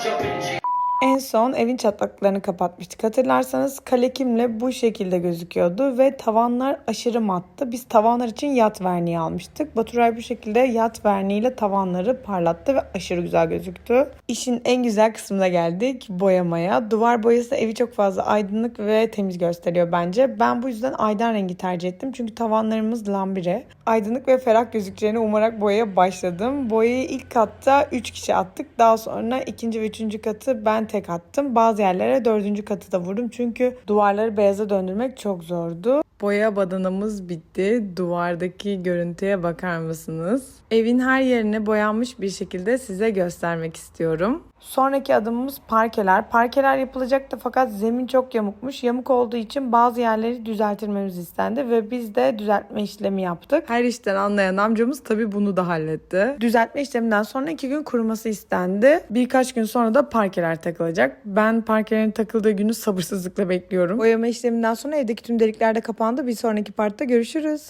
jump, jumping. En son evin çatlaklarını kapatmıştık. Hatırlarsanız kalekimle bu şekilde gözüküyordu ve tavanlar aşırı mattı. Biz tavanlar için yat verniği almıştık. Baturay bu şekilde yat verniğiyle tavanları parlattı ve aşırı güzel gözüktü. İşin en güzel kısmına geldik boyamaya. Duvar boyası evi çok fazla aydınlık ve temiz gösteriyor bence. Ben bu yüzden aydan rengi tercih ettim. Çünkü tavanlarımız lambire. Aydınlık ve ferah gözükeceğini umarak boyaya başladım. Boyayı ilk katta 3 kişi attık. Daha sonra ikinci ve üçüncü katı ben tek attım. Bazı yerlere dördüncü katı da vurdum. Çünkü duvarları beyaza döndürmek çok zordu. Boya badanamız bitti. Duvardaki görüntüye bakar mısınız? Evin her yerini boyanmış bir şekilde size göstermek istiyorum. Sonraki adımımız parkeler. Parkeler yapılacaktı fakat zemin çok yamukmuş. Yamuk olduğu için bazı yerleri düzeltilmemiz istendi ve biz de düzeltme işlemi yaptık. Her işten anlayan amcamız tabii bunu da halletti. Düzeltme işleminden sonra iki gün kuruması istendi. Birkaç gün sonra da parkeler takılacak. Ben parkelerin takıldığı günü sabırsızlıkla bekliyorum. Boyama işleminden sonra evdeki tüm delikler de kapandı. Bir sonraki partta görüşürüz.